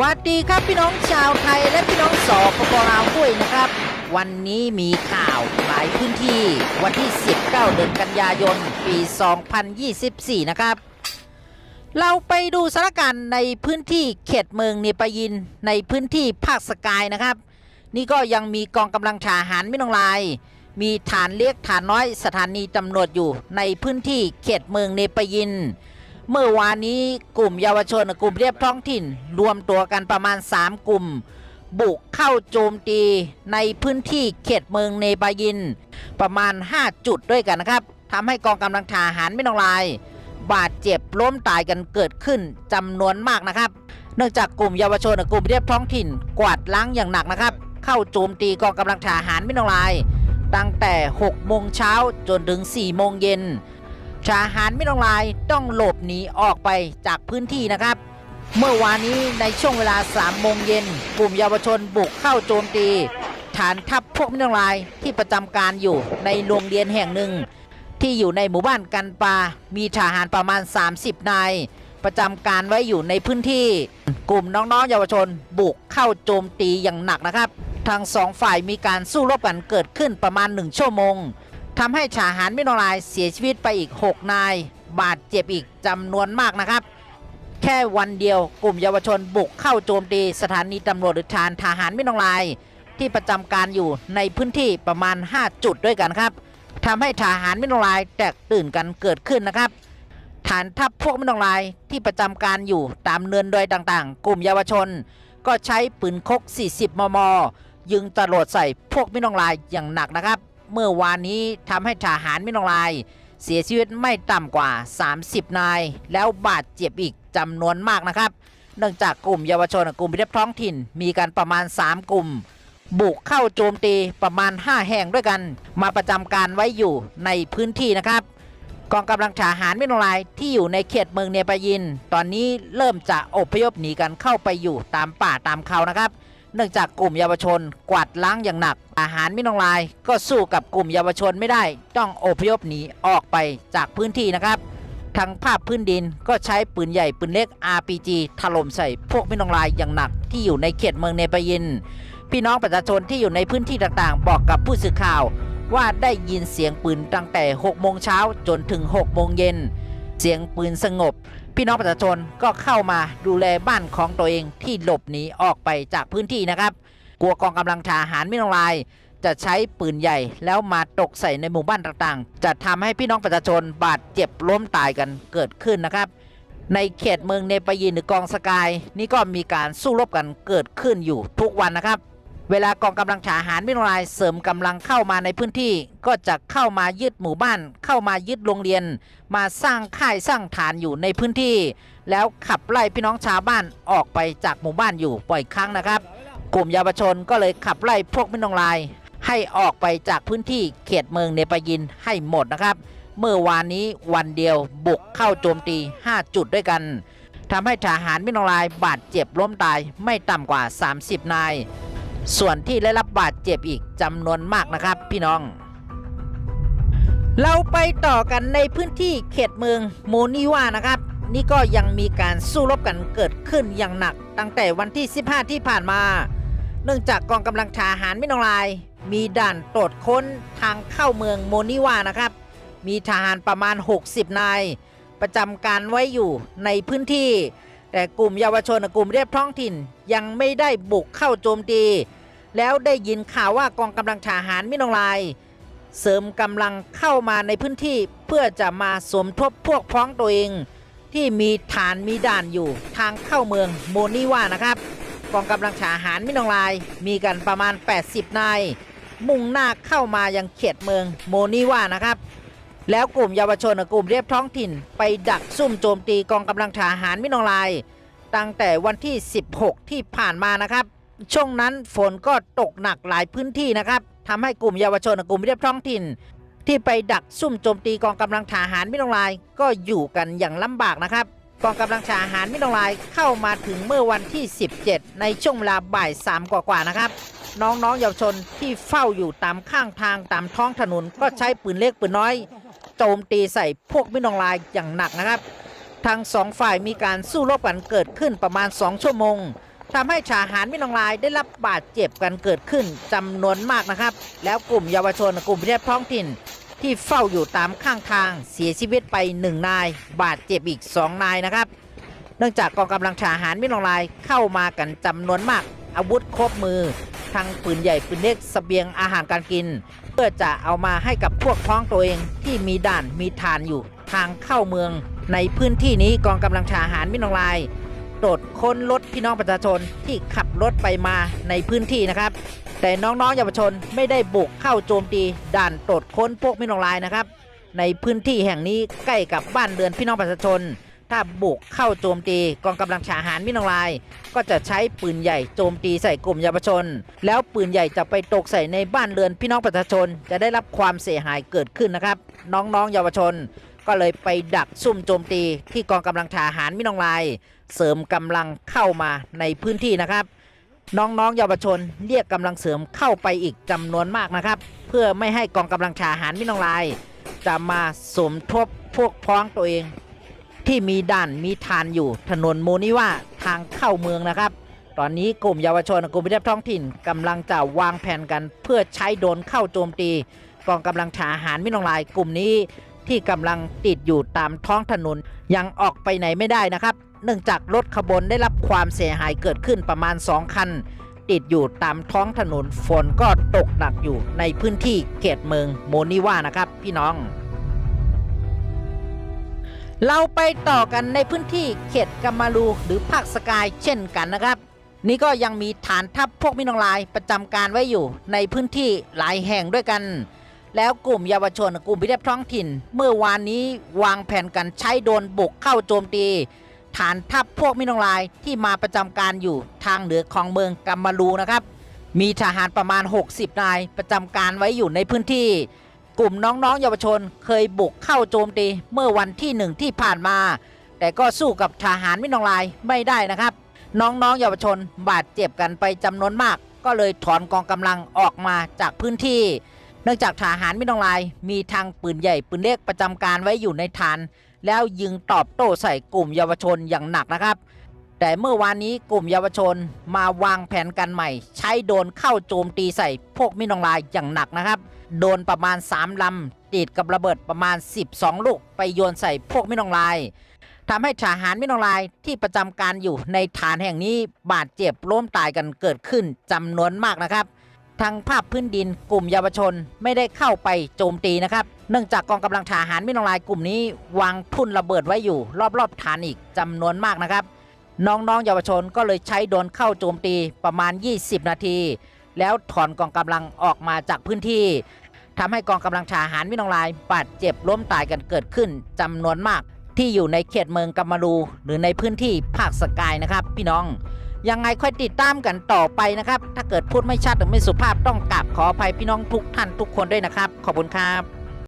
วัสดีครับพี่น้องชาวไทยและพี่น้องสปปลาวด้วยนะครับ วันนี้มีข่าวหลายพื้นที่วันที่ 19 เดือนกันยายน ปี 2024 นะครับ เราไปดูสถานการณ์ในพื้นที่เขตเมืองเนปายินในพื้นที่ภาคสกายนะครับ นี่ก็ยังมีกองกำลังทหารไม่ต้องลาย มีฐานเล็กฐานน้อยสถานีตำรวจอยู่ในพื้นที่เขตเมืองเนปายิน เมื่อวานนี้กลุ่มเยาวชนกลุ่มเรียบท้องถิ่น รวมตัวกันประมาณ 3 กลุ่ม บุกเข้าโจมตีในพื้นที่เขตเมืองเนปายิน ประมาณ 5 จุดด้วยกันนะครับทำให้กองกำลังทหารไม่ต้องลาย บาดเจ็บล้มตายกันเกิดขึ้นจำนวนมากนะครับ เนื่องจากกลุ่มเยาวชนกลุ่มเรียบท้องถิ่น กวาดล้างอย่างหนักนะครับ เข้าโจมตีกองกำลังทหารไม่ต้องลาย ตั้งแต่6โมงเช้าจนถึง4โมงเย็น ทหารไม่ต้องลายต้องหลบหนีออกไปจากพื้นที่นะครับ เมื่อวานนี้ในช่วงเวลา3โมงเย็นกลุ่มเยาวชนบุกเข้าโจมตี ฐานทัพพวกไม่ต้องลายที่ประจำการอยู่ในโรงเรียนแห่งหนึ่ง ที่อยู่ในหมู่บ้านกันปา มีทหารประมาณ 30 นาย ประจำการไว้อยู่ในพื้นที่ กลุ่มน้องๆ เยาวชนบุกเข้าโจมตีอย่างหนักนะครับทั้งสองฝ่ายมีการสู้รบกันเกิดขึ้นประมาณ 1 ชั่วโมง ทำให้ทหารไม่นองรายเสียชีวิตไปอีก 6 นาย บาดเจ็บอีกจำนวนมากนะครับ แค่วันเดียวกลุ่มเยาวชนบุกเข้าโจมตีสถานีตำรวจหรือฐานทหารไม่นองราย ที่ประจำการอยู่ในพื้นที่ประมาณ 5 จุดด้วยกันครับทำให้ทหารไม่นองรายแตกตื่นกันเกิดขึ้นนะครับฐานทัพพวกไม่นองรายที่ประจำการอยู่ตามเนินดอยต่างๆ กลุ่มเยาวชน ก็ใช้ปืนคก 40 มม ยิงจรวดใส่พวกไม่นองรายอย่างหนักนะครับ เมื่อวานนี้ทำให้ทหารไม่นองราย เสียชีวิตไม่ต่ำกว่า 30 นาย แล้วบาดเจ็บอีกจำนวนมากนะครับ เนื่องจากกลุ่มเยาวชนกับกลุ่มพิเรียบท้องถิ่น มีกันประมาณ 3 กลุ่ม บุกเข้าโจมตีประมาณ 5 แห่งด้วยกัน มาประจำการไว้อยู่ในพื้นที่นะครับกองกำลังทหารไม่นองรายที่อยู่ในเขตเมืองเนปายิน ตอนนี้เริ่มจะอพยพหนีกันเข้าไปอยู่ตามป่าตามเขานะครับ เนื่องจากกลุ่มเยาวชนกวาดล้างอย่างหนัก อาหารม่นองลาย ก็สู้กับกลุ่มเยาวชนไม่ได้ ต้องอพยพหนีออกไปจากพื้นที่นะครับทางภาพพื้นดินก็ใช้ปืนใหญ่ปืนเล็ก RPG ถล่มใส่พวกม่นองลายอย่างหนักที่อยู่ในเขตเมืองเนปายิน พี่น้องประชาชนที่อยู่ในพื้นที่ต่างๆ บอกกับผู้สื่อข่าว ว่าได้ยินเสียงปืนตั้งแต่ 6 โมงเช้าจนถึง 6 โมงเย็น เสียงปืนสงบ พี่น้องประชาชนก็เข้ามาดูแลบ้านของตัวเองที่หลบหนีออกไปจากพื้นที่นะครับ กลัวกองกำลังทหารไม่ต้องลาย จะใช้ปืนใหญ่แล้วมาตกใส่ในหมู่บ้านต่างๆ จะทำให้พี่น้องประชาชนบาดเจ็บล้มตายกันเกิดขึ้นนะครับ ในเขตเมืองเนปายินหรือกองสกาย นี่ก็มีการสู้รบกันเกิดขึ้นอยู่ทุกวันนะครับ เวลากองกำลังทหารไม่ลายเสริมกำลังเข้ามาในพื้นที่ ก็จะเข้ามายึดหมู่บ้าน เข้ามายึดโรงเรียน มาสร้างค่ายสร้างฐานอยู่ในพื้นที่ แล้วขับไล่พี่น้องชาวบ้านออกไปจากหมู่บ้านอยู่บ่อยครั้งนะครับ กลุ่มเยาวชนก็เลยขับไล่พวกไม่นองลาย ให้ออกไปจากพื้นที่เขตเมืองเนปายินให้หมดนะครับ เมื่อวานนี้วันเดียวบุกเข้าโจมตี 5 จุดด้วยกันทำให้ทหารไม่นองลายบาดเจ็บล้มตายไม่ต่ำกว่า 30 นาย ส่วนที่ได้รับบาดเจ็บอีกจำนวนมากนะครับ พี่น้อง เราไปต่อกันในพื้นที่เขตเมืองโมนิวานะครับ นี่ก็ยังมีการสู้รบกันเกิดขึ้นอย่างหนัก ตั้งแต่วันที่ 15 ที่ผ่านมา เนื่องจากกองกำลังทหารไม่นองลาย มีด่านตรวจค้นทางเข้าเมืองโมนิวานะครับ มีทหารประมาณ 60 นาย ประจำการไว้อยู่ในพื้นที่ แต่กลุ่มเยาวชนกลุ่มเรียบท้องถิ่นยังไม่ได้บุกเข้าโจมตี แล้วได้ยินข่าวว่ากองกำลังทหารม่นองลาย เสริมกำลังเข้ามาในพื้นที่เพื่อจะมาสมทบพวกพ้องตัวเอง ที่มีฐานมีด่านอยู่ทางเข้าเมืองโมนิว่านะครับ กองกำลังทหารม่นองลายมีกันประมาณ 80 นาย มุ่งหน้าเข้ามายังเขตเมืองโมนิว่านะครับ แล้วกลุ่มเยาวชนกับกลุ่มเรียบท้องถิ่น ไปดักซุ่มโจมตีกองกำลังทหารม่นองลาย ตั้งแต่วันที่ 16 ที่ผ่านมานะครับ ช่วงนั้นฝนก็ตกหนักหลายพื้นที่นะครับทำให้กลุ่มเยาวชนกับกลุ่มเรียบท้องถิ่น ที่ไปดักซุ่มโจมตีกองกำลังทหารม่ต้องลาย ก็อยู่กันอย่างลำบากนะครับกองกำลังทหารม่ต้องลายเข้ามาถึงเมื่อวันที่ 17 ในช่วงเวลาบ่ายสามกว่าๆนะครับ น้องๆเยาวชนที่เฝ้าอยู่ตามข้างทางตามท้องถนนก็ใช้ปืนเล็กปืนน้อย โจมตีใส่พวกม่ต้องลายอย่างหนักนะครับ ทั้งสองฝ่ายมีการสู้รบกันเกิดขึ้นประมาณ 2 ชั่วโมงทำให้ทหารมิลองลายได้รับบาดเจ็บกันเกิดขึ้นจำนวนมากนะครับ แล้วกลุ่มเยาวชนกลุ่มประเทศท้องถิ่นที่เฝ้าอยู่ตามข้างทางเสียชีวิตไปหนึ่งนาย บาดเจ็บอีกสองนายนะครับ เนื่องจากกองกำลังทหารมิลองลายเข้ามากันจำนวนมาก อาวุธครบมือ ทั้งปืนใหญ่ปืนเล็กสเสบียงอาหารการกิน เพื่อจะเอามาให้กับพวกพ้องตัวเองที่มีด่านมีฐานอยู่ทางเข้าเมือง ในพื้นที่นี้กองกำลังทหารมิลองลายตรวจค้นรถพี่น้องประชาชนที่ขับรถไปมาในพื้นที่นะครับ แต่น้องๆเยาวชนไม่ได้บุกเข้าโจมตีด่านตรวจค้นพวกมิลองลายนะครับ ในพื้นที่แห่งนี้ใกล้กับบ้านเรือนพี่น้องประชาชน ถ้าบุกเข้าโจมตีกองกำลังทหารมิลองลาย ก็จะใช้ปืนใหญ่โจมตีใส่กลุ่มเยาวชน แล้วปืนใหญ่จะไปตกใส่ในบ้านเรือนพี่น้องประชาชน จะได้รับความเสียหายเกิดขึ้นนะครับ น้องๆ เยาวชน ก็เลยไปดักซุ่มโจมตีที่กองกำลังทหารมิลองลาย เสริมกำลังเข้ามาในพื้นที่นะครับน้องๆเยาวชนเรียกกำลังเสริมเข้าไปอีกจำนวนมากนะครับ เพื่อไม่ให้กองกำลังทหารมิลองลาย จะมาสมทบพวกพ้องตัวเอง ที่มีด่านมีทานอยู่ถนนโมนิว่าทางเข้าเมืองนะครับ ตอนนี้กลุ่มเยาวชนกลุ่มพิทักษ์ท้องถิ่นกำลังจะวางแผนกันเพื่อใช้โดนเข้าโจมตีกองกำลังทหารมิลองลายกลุ่มนี้ที่กำลังติดอยู่ตามท้องถนนยังออกไปไหนไม่ได้นะครับ เนื่องจากรถขบวนได้รับความเสียหายเกิดขึ้นประมาณ 2 คัน ติดอยู่ตามท้องถนนฝนก็ตกหนักอยู่ในพื้นที่เขตเมืองโมนิว่านะครับ พี่น้อง เราไปต่อกันในพื้นที่เขตกัมารูหรือภาคสกายเช่นกันนะครับ นี่ก็ยังมีฐานทัพพวกมินองลายประจำการไว้อยู่ในพื้นที่หลายแห่งด้วยกัน แล้วกลุ่มเยาวชนกลุ่มพิทักษ์ท้องถิ่น เมื่อวานนี้วางแผนกันใช้โดนบุกเข้าโจมตี ฐานทัพพวกมินองลายที่มาประจำการอยู่ทางเหนือของเมืองกัมารูนะครับ มีทหารประมาณ 60นายประจำการไว้อยู่ในพื้นที่ กลุ่มน้องๆเยาวชนเคยบุกเข้าโจมตีเมื่อวันที่หนึ่งที่ผ่านมา แต่ก็สู้กับทหารมินองลายไม่ได้นะครับ น้องๆเยาวชนบาดเจ็บกันไปจำนวนมาก ก็เลยถอนกองกำลังออกมาจากพื้นที่ เนื่องจากทหารมินองลาย มีทางปืนใหญ่ปืนเล็กประจำการไว้อยู่ในฐาน แล้วยิงตอบโต้ใส่กลุ่มเยาวชนอย่างหนักนะครับ แต่เมื่อวานนี้กลุ่มเยาวชนมาวางแผนกันใหม่ ใช้โดนเข้าโจมตีใส่พวกมินองลายอย่างหนักนะครับ โดนประมาณ 3 ลำติดกับระเบิดประมาณ 12 ลูก ไปโยนใส่พวกมินองลายทำให้ทหารมินองลายที่ประจำการอยู่ในฐานแห่งนี้บาดเจ็บล้มตายกันเกิดขึ้นจำนวนมากนะครับทางภาพพื้นดินกลุ่มเยาวชนไม่ได้เข้าไปโจมตีนะครับ เนื่องจากกองกำลังทหารมินองลายกลุ่มนี้ วางทุ่นระเบิดไว้อยู่ รอบๆฐานอีกจำนวนมากนะครับ น้องๆเยาวชนก็เลยใช้โดนเข้าโจมตีประมาณ 20 นาที แล้วถอนกองกำลังออกมาจากพื้นที่ทำให้กองกำลังทหารมินองลายบาดเจ็บล้มตายกันเกิดขึ้นจำนวนมาก ที่อยู่ในเขตเมืองกัมมารูหรือในพื้นที่ภาคสกายนะครับ พี่น้อง ยังไงค่อยติดตามกันต่อไปนะครับ ถ้าเกิดพูดไม่ชัดหรือไม่สุภาพต้องกราบขออภัยพี่น้องทุกท่านทุกคนด้วยนะครับ ขอบคุณครับ